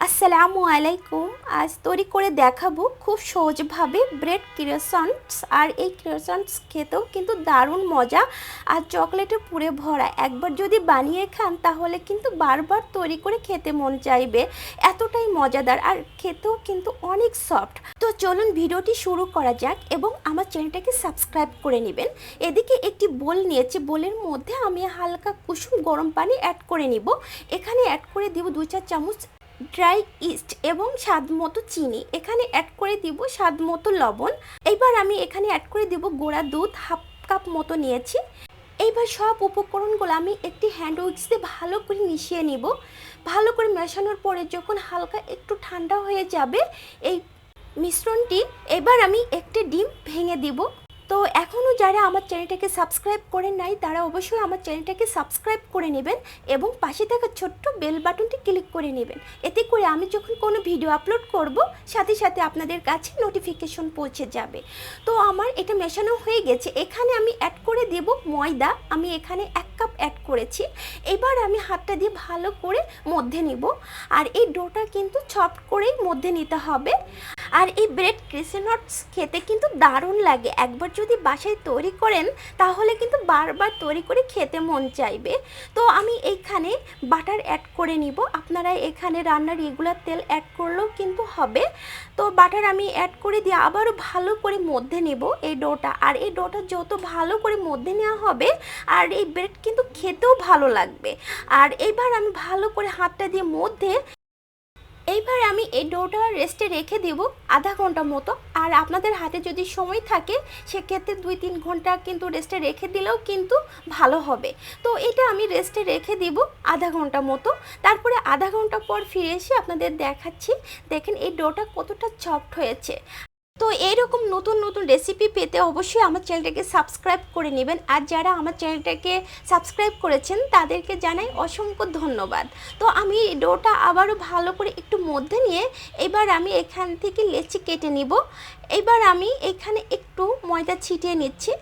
আসসালামু আলাইকুম। আজ তৈরি করে দেখাবো খুব সহজভাবে ব্রেড ক্রিয়েশনস আর এই ক্রিয়েশনস খেতেও কিন্তু দারুণ মজা। আর চকলেটে পুরে ভরা। একবার যদি বানিয়ে খান, তাহলে কিন্তু বারবার তৈরি করে খেতে মন চাইবে। এতটাই মজাদার আর খেতেও কিন্তু অনেক সফট। তো চলুন ভিডিওটি শুরু করা যাক এবং আমার চ্যানেলটাকে সাবস্ক্রাইব করে নেবেন। এদিকে একটি বোল নিয়েছি। বোলের মধ্যে আমি হালকা কুসুম গরম পানি অ্যাড করে নিব। এখানে অ্যাড করে দিব দু চার চামচ ড্রাই ইস্ট এবং স্বাদ মতো চিনি। এখানে অ্যাড করে দিব স্বাদ মতো লবণ। এইবার আমি এখানে অ্যাড করে দিব গোড়া দুধ হাফ কাপ মতো নিয়েছি। এইবার সব উপকরণগুলো আমি একটি হ্যান্ড উইক্স ভালো করে মিশিয়ে নিব। ভালো করে মেশানোর পরে যখন হালকা একটু ঠান্ডা হয়ে যাবে, এই মিশ্রণটি এবার আমি একটি ডিম ভেঙে দিব। তো এখনও যারা আমার চ্যানেলটাকে সাবস্ক্রাইব করেন নাই, তারা অবশ্যই আমার চ্যানেলটাকে সাবস্ক্রাইব করে নেবেন এবং পাশে থাকা ছোট্ট বেল বাটনটি ক্লিক করে নেবেন। এতে করে আমি যখন কোনো ভিডিও আপলোড করব, সাথে সাথে আপনাদের কাছে নোটিফিকেশন পৌঁছে যাবে। তো আমার এটা মেশানো হয়ে গেছে। এখানে আমি অ্যাড করে দেব ময়দা। আমি এখানে এক কাপ অ্যাড করেছি। এবার আমি হাতটা দিয়ে ভালো করে মধ্যে নিব। আর এই ডোটা কিন্তু সফট করেই মধ্যে নিতে হবে। আর এই ব্রেড ক্রিসেনটস খেতে কিন্তু দারুণ লাগে। একবার যদি বাসায় তৈরি করেন, তাহলে কিন্তু বারবার তৈরি করে খেতে মন চাইবে। তো আমি এইখানে বাটার অ্যাড করে নিব। আপনারা এখানে রান্নার রেগুলার তেল অ্যাড করলেও কিন্তু হবে। তো বাটার আমি অ্যাড করে দিয়ে আবারও ভালো করে মধ্যে নেব এই ডোটা। আর এই ডোটা যত ভালো করে মধ্যে নেওয়া হবে, আর এই ব্রেড কিন্তু খেতেও ভালো লাগবে। আর এইবার আমি ভালো করে হাতটা দিয়ে মধ্যে এইবার আমি এই ডোটা রেস্টে রেখে দেব আধা ঘণ্টা মতো। আর আপনাদের হাতে যদি সময় থাকে, সেক্ষেত্রে দুই তিন ঘণ্টা কিন্তু রেস্টে রেখে দিলেও কিন্তু ভালো হবে। তো এটা আমি রেস্টে রেখে দিব আধা ঘণ্টা মতো। তারপরে আধা ঘণ্টা পর ফিরে এসে আপনাদের দেখাচ্ছি। দেখেন এই ডোটা কতটা সফট হয়েছে। তো এইরকম নতুন নতুন রেসিপি পেতে অবশ্যই আমার চ্যানেলটাকে সাবস্ক্রাইব করে নেবেন। আর যারা আমার চ্যানেলটাকে সাবস্ক্রাইব করেছেন, তাদেরকে জানাই অসংখ্য ধন্যবাদ। তো আমি ডোটা আবারও ভালো করে একটু মধ্যে নিয়ে এবার আমি এখান থেকে লেচি কেটে নিব। এবার আমি এখানে একটু ময়দা ছিটিয়ে নিচ্ছি।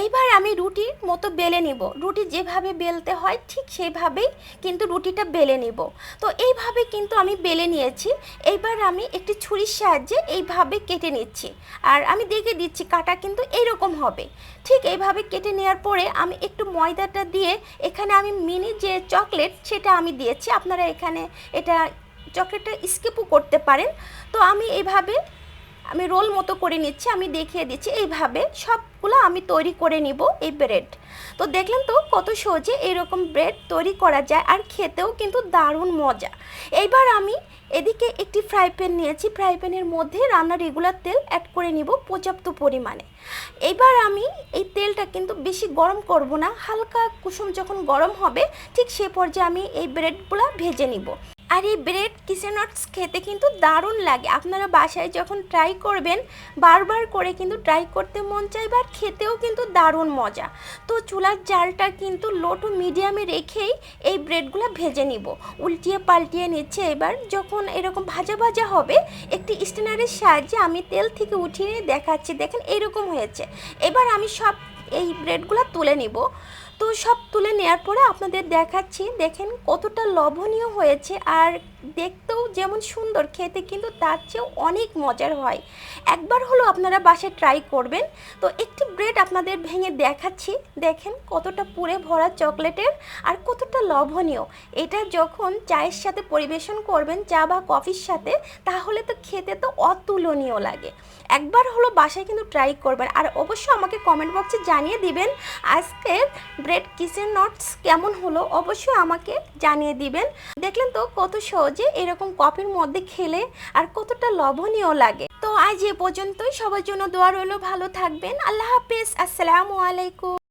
এইবার আমি রুটির মতো বেলে নিব। রুটি যেভাবে বেলতে হয় ঠিক সেভাবেই কিন্তু রুটিটা বেলে নিব। তো এইভাবে কিন্তু আমি বেলে নিয়েছি। এইবার আমি একটি ছুরির সাহায্যে এইভাবে কেটে নিচ্ছি। আর আমি দেখে দিচ্ছি কাটা কিন্তু এইরকম হবে। ঠিক এইভাবে কেটে নেওয়ার পরে আমি একটু ময়দাটা দিয়ে এখানে আমি মিনি যে চকলেট সেটা আমি দিয়েছি। আপনারা এখানে এটা চকলেটটা স্কিপও করতে পারেন। তো আমি এইভাবে আমি রোল মতো করে নিচ্ছি, আমি দেখিয়ে দিচ্ছি। এইভাবে সবগুলো আমি তৈরি করে নিব এই ব্রেড। তো দেখলেন তো কত সহজে এরকম ব্রেড তৈরি করা যায় আর খেতেও কিন্তু দারুণ মজা। এইবার আমি এদিকে একটি ফ্রাই প্যান নিয়েছি, ফ্রাই প্যানের মধ্যে রান্নার রেগুলার তেল অ্যাড করে নিব পর্যাপ্ত পরিমাণে। এইবার আমি এই তেলটা কিন্তু বেশি গরম করব না, হালকা কুসুম যখন গরম হবে, ঠিক সে পর্যায়ে আমি এই ব্রেডগুলো ভেজে নিব। আর এই ব্রেড কিচেনটস খেতে কিন্তু দারুণ লাগে। আপনারা বাসায় যখন ট্রাই করবেন, বারবার করে কিন্তু ট্রাই করতে মন চাইবে আর খেতেও কিন্তু দারুণ মজা। তো চুলার জালটা কিন্তু লো টু মিডিয়ামে রেখেই এই ব্রেডগুলো ভেজে নিব। উল্টিয়ে পাল্টিয়ে নিচ্ছে এবার যখন এরকম ভাজা ভাজা হবে, একটি স্টেনারের সাহায্যে আমি তেল থেকে উঠিয়ে দেখাচ্ছি। দেখেন এরকম হয়েছে। এবার আমি সব এই ব্রেডগুলো তুলে নিব। তো সব তুলে নেওয়ার পরে আপনাদের দেখাচ্ছি, দেখেন কতটা লবণীয় হয়েছে আর দেখতেও যেমন সুন্দর, খেতে কিন্তু তার চেয়েও অনেক মজার হয়। একবার হলো আপনারা বাসায় ট্রাই করবেন। তো একটি ব্রেড আপনাদের ভেঙে দেখাচ্ছি, দেখেন কতটা পুরে ভরা চকলেটের আর কতটা লবণীয় এটা যখন চায়ের সাথে পরিবেশন করবেন, চা বা কফির সাথে, তাহলে তো খেতে তো অতুলনীয় লাগে। একবার হলো বাসায় কিন্তু ট্রাই করবেন। আর অবশ্যই আমাকে কমেন্ট বক্সে জানিয়ে দিবেন আজকের ব্রেড কিচেন নটস কেমন হলো অবশ্যই আমাকে জানিয়ে দিবেন। দেখলেন তো কত সহজে এরকম কফির মধ্যে খেলে আর কতটা লবণীয় লাগে। তো আজ এ পর্যন্তই। সবার জন্য দোয়া রইল। ভালো থাকবেন। আল্লাহ হাফিজ। আসসালামু আলাইকুম।